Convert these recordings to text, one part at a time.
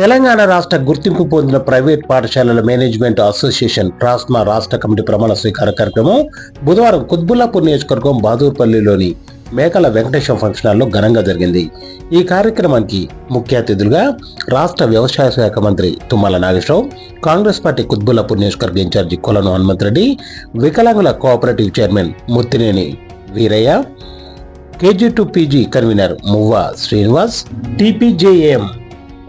తెలంగాణ రాష్ట్ర గుర్తింపు పొందిన ప్రైవేట్ పాఠశాలల మేనేజ్మెంట్ అసోసియేషన్ ట్రాస్మా రాష్ట్ర కమిటీ ప్రమాణ స్వీకార కార్యక్రమం బుధవారం కుత్బుల్లాపూర్ నియోజకవర్గం బహదూర్పల్లిలోని మేకల వెంకటేశ్వర ఫంక్షన్ హాల్లో ఘనంగా జరిగింది. ఈ కార్యక్రమానికి ముఖ్య అతిథులుగా రాష్ట్ర వ్యవసాయ శాఖ మంత్రి తుమ్మల నాగేశ్వరరావు కాంగ్రెస్ పార్టీ కుత్బుల్లాపూర్ నియోజకవర్గ ఇన్ఛార్జి కొలను హనుమంతరెడ్డి వికలాంగుల cooperative chairman Muthineni Veeraiah KG to PG convener Muvva Srinivas TPJM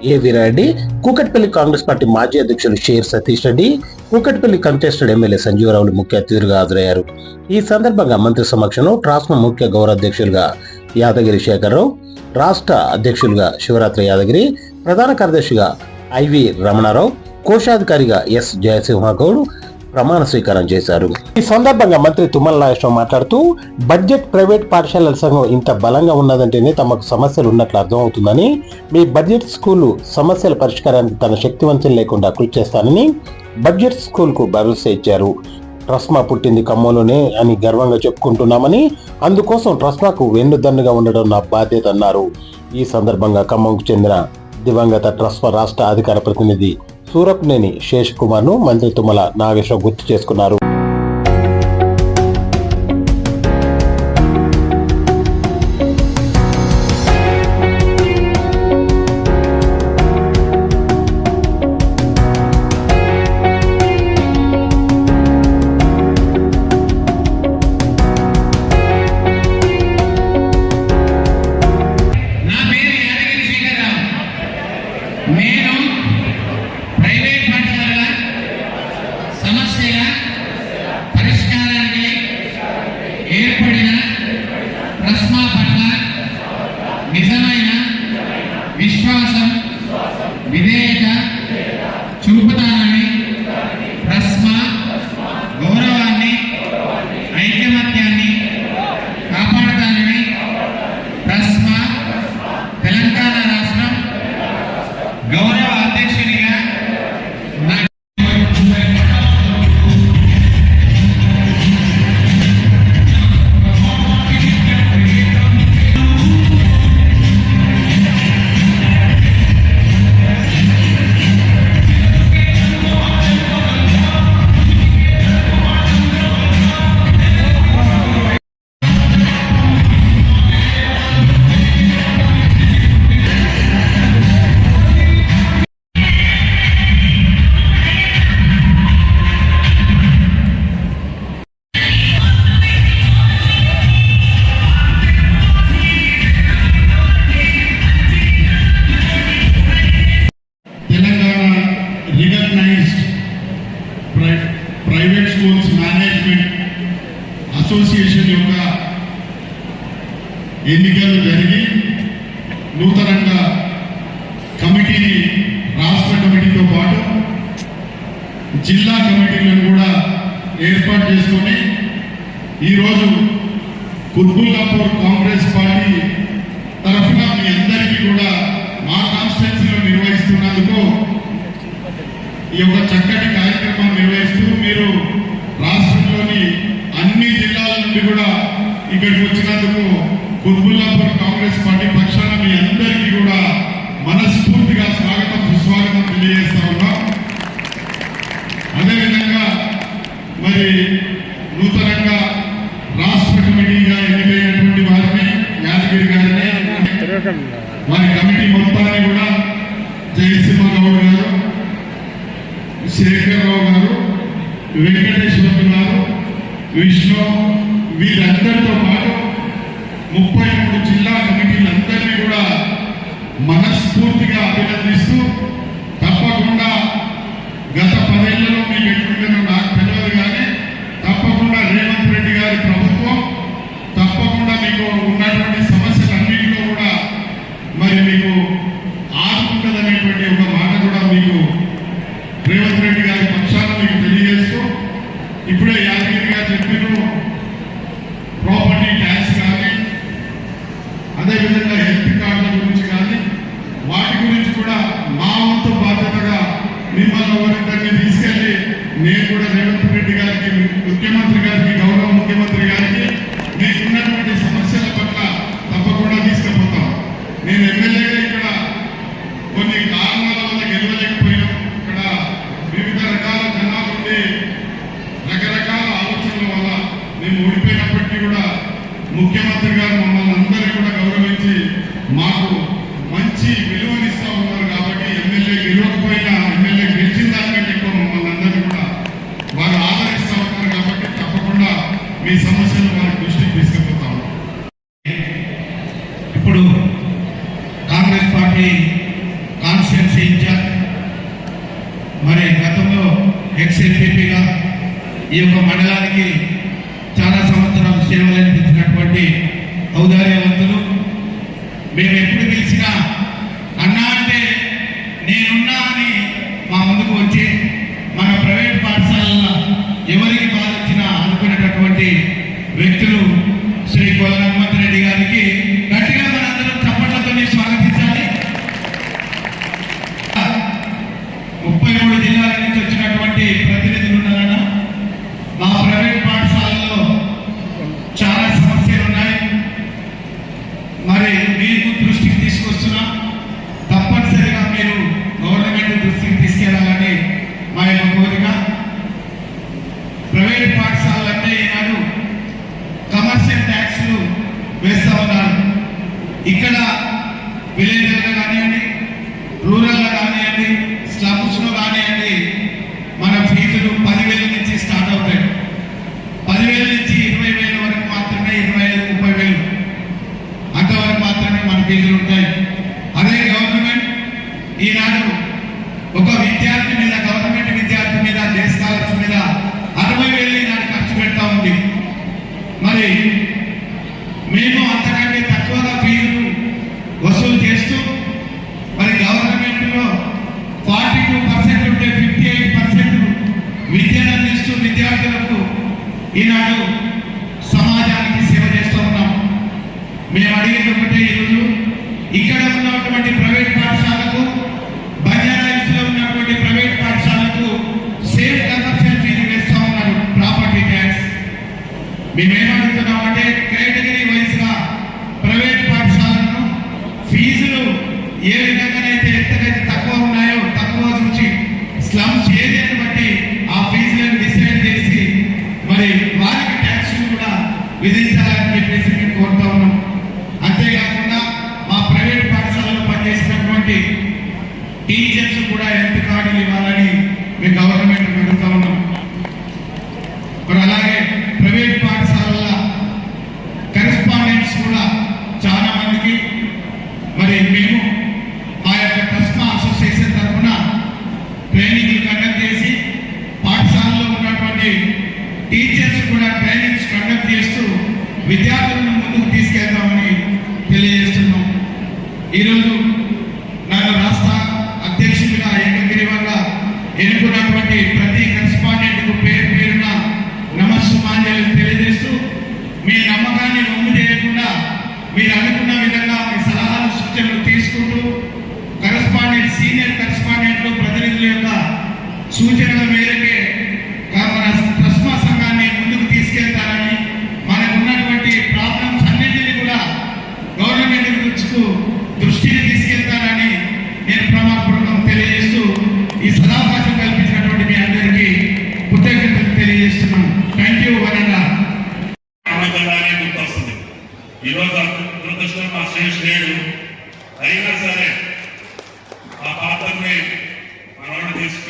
Veera Reddy Kukatpally Congress party మాజీ అధ్యక్షులు షేర్ సతీష్ రెడ్డి కూకట్పల్లి కంటెస్టెడ్ ఎమ్మెల్యే సంజీవరావులు ముఖ్య అతిథులుగా హాజరయ్యారు. ఈ సందర్భంగా మంత్రి సమక్షంలో ట్రాస్మా ముఖ్య గౌరవాధ్యక్షులుగా యాదగిరి శేఖరరావు రాష్ట్ర అధ్యక్షులుగా శివరాత్రి యాదగిరి ప్రధాన కార్యదర్శిగా ఐవి రమణారావు కోశాధికారిగా ఎస్ జయసింహగౌడ్ ప్రమాణ స్వీకారం చేశారు. ఈ సందర్భంగా మంత్రి తుమ్మల నాగేశ్వరం మాట్లాడుతూ బడ్జెట్ ప్రైవేట్ పాఠశాలల సంఘం ఇంత బలంగా ఉన్నదంటేనే తమకు సమస్యలు ఉన్నట్లు అర్థమవుతుందని మీ బడ్జెట్ స్కూలు సమస్యల పరిష్కారానికి తన శక్తివంతం లేకుండా కృషి చేస్తానని బడ్జెట్ స్కూల్కు భరోసా ఇచ్చారు. ట్రస్మా పుట్టింది ఖమ్మంలోనే అని గర్వంగా చెప్పుకుంటున్నామని అందుకోసం ట్రస్మాకు వెన్నుదన్నుగా ఉండడం నా బాధ్యత అన్నారు. ఈ సందర్భంగా ఖమ్మంకు చెందిన దివంగత ట్రస్మా రాష్ట్ర అధికార ప్రతినిధి సూరప్నేని శేష్ కుమార్ను మంత్రి తుమ్మల నాగేశ్వరరావు గుర్తు చేసుకున్నారు. ఎన్నికలు జరిగి నూతనంగా కమిటీని రాష్ట్ర కమిటీతో పాటు జిల్లా కమిటీలను కూడా ఏర్పాటు చేసుకొని ఈరోజు కుర్బుల్లాపూర్ కాంగ్రెస్ పార్టీ తరఫున మీ అందరికీ కూడా మా కాన్స్టిట్యున్సీలో నిర్వహిస్తున్నందుకు ఈ యొక్క చక్కటి కార్యక్రమం నిర్వహిస్తూ మీరు రాష్ట్రంలోని అన్ని జిల్లాల నుండి కూడా ఇక్కడికి వచ్చినందుకు కుత్బుల్లాపూర్ కాంగ్రెస్ పార్టీ పక్షాన మీ అందరికీ కూడా మనస్ఫూర్తిగా స్వాగతం సుస్వాగతం తెలియజేస్తా ఉన్నాం. అదేవిధంగా మరి నూతనంగా రాష్ట్ర కమిటీగా ఎన్నికైనటువంటి వారిని యాదగిరి గారిని వారి కమిటీ మొత్తాన్ని కూడా జయసింహారావు గారు శేఖరరావు గారు వెంకటేశ్వర గారు విష్ణు వీరందరితో పాటు ముప్పై మూడు జిల్లా కమిటీలందరినీ కూడా మనస్ఫూర్తిగా అభినందిస్తూ తప్పకుండా గత పదేళ్ళలో మీకు ఎట్లుండేనో నాకు తెలియదు కానీ తప్పకుండా రేవంత్ రెడ్డి గారి ప్రభుత్వం తప్పకుండా మీకు ఉన్నటువంటి సమస్యలన్నింటిలో కూడా మరి మీకు ఆదుకుంటుందనేటువంటి ఒక మాట కూడా మీకు రేవంత్ రెడ్డి గారి పక్షాన మీకు తెలియజేస్తూ ఇప్పుడే యాదగిరి గారు చెప్పిన ప్రాపర్టీ ట్యాక్స్ కానీ అదేవిధంగా మీ సమస్యలు వారి దృష్టికి తీసుకెళ్తాం ఇప్పుడు కాంగ్రెస్ పార్టీ కాన్స్టిట్యున్సీ ఇన్ఛార్జ్ మరి గతంలో ఎక్స్ఎల్పీపీగా ఈ యొక్క మండలానికి చాలా సంవత్సరాలు సేవలు అందించినటువంటి ఔదార్యవంతులు మేము ఎప్పుడు పిలిచినా ప్రైవేట్ పాఠశాలలంటే ఈనాడు కమర్షియల్ ట్యాక్స్లు వేస్తూ ఉన్నారు. ఇక్కడ విలేజ్లో కానివ్వండి రూరల్లో కానివ్వండి స్లమ్స్లో కానివ్వండి మన ఫీజులు పదివేల నుంచి స్టార్ట్ అవుతాయి. పదివేల నుంచి ఇరవై వేల వరకు మాత్రమే ఇరవై ఐదు ముప్పై వేలు. అంతవరకు మాత్రమే మన ఫీజులు ఉంటాయి. ఈనాడు సమాజానికి సేవ చేస్తూ ఉన్నాం. మేము అడిగేది ఒకటే ఈరోజు ఇక్కడ ఉన్నటువంటి ప్రైవేట్ పాఠశాలకు బంజారాహిల్స్లో ఉన్నటువంటి ప్రైవేట్ పాఠశాలకు సేఫ్ కమర్షియల్ ఫీజు వేస్తూ ఉన్నారు ప్రాపర్టీ ట్యాక్స్. మేమేమడుగుతున్నాం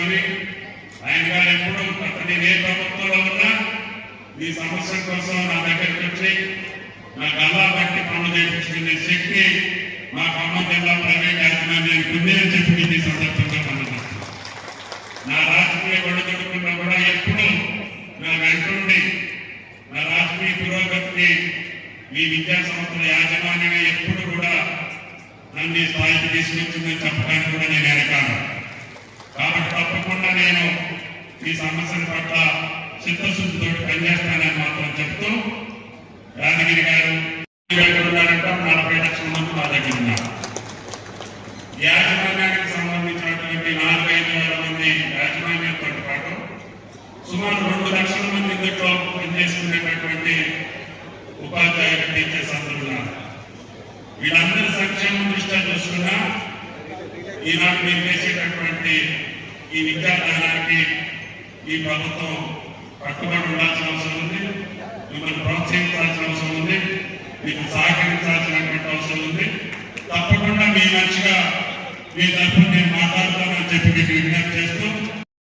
తీసుకొని ఆయన గారు ఎప్పుడు నేను ఏ ప్రభుత్వంలో ఉన్నా ఈ సమస్య కోసం నా దగ్గరికి వచ్చి నా గల్లా బట్టి పనులు చేయించుకునే శక్తి మా ఖమ్మం జిల్లా ప్రైవేట్ యాజమాన్యానికి ఉంది అని చెప్పి ఈ సందర్భంగా పనిచేస్తాను నా రాజకీయ గొడవకుండా కూడా ఎప్పుడు నా వెంటుండి నా రాజకీయ పురోగతికి మీ విద్యా సంస్థల యాజమాన్యమే ఎప్పుడు కూడా నన్ను ఈ స్థాయికి తీసుకొచ్చిందని చెప్పడానికి కూడా నేను వెనకాను కాబట్టి తప్పకుండా నేను ఈ సమస్యల పట్ల చిత్తశుద్ధితో పనిచేస్తానని మాత్రం చెప్తూ యాదగిరి గారు మీరు నలభై లక్షల మంది నా దగ్గర ఉన్నారు. యాజమాన్యానికి సంబంధించినటువంటి నాలుగైదు వేల మంది యాజమాన్యంతో పాటు సుమారు రెండు లక్షల మంది దీంట్లో పనిచేసుకునేటటువంటి ఉపాధ్యాయులు టీచర్స్ అందరూ ఉన్నారు. వీళ్ళందరి సంక్షేమం దృష్ట్యా చూసుకున్నా ఈనాడు మీరు చేసేటటువంటి ఈ విద్యాదానానికి ఈ ప్రభుత్వం కట్టుబడి ఉండాల్సిన అవసరం ఉంది. మిమ్మల్ని ప్రోత్సహించాల్సిన అవసరం ఉంది. మీకు సహకరించాల్సినటువంటి అవసరం ఉంది. తప్పకుండా మీ మంచిగా మీ తరఫున నేను మాట్లాడతానని చెప్పి మీకు విజ్ఞప్తి చేస్తూ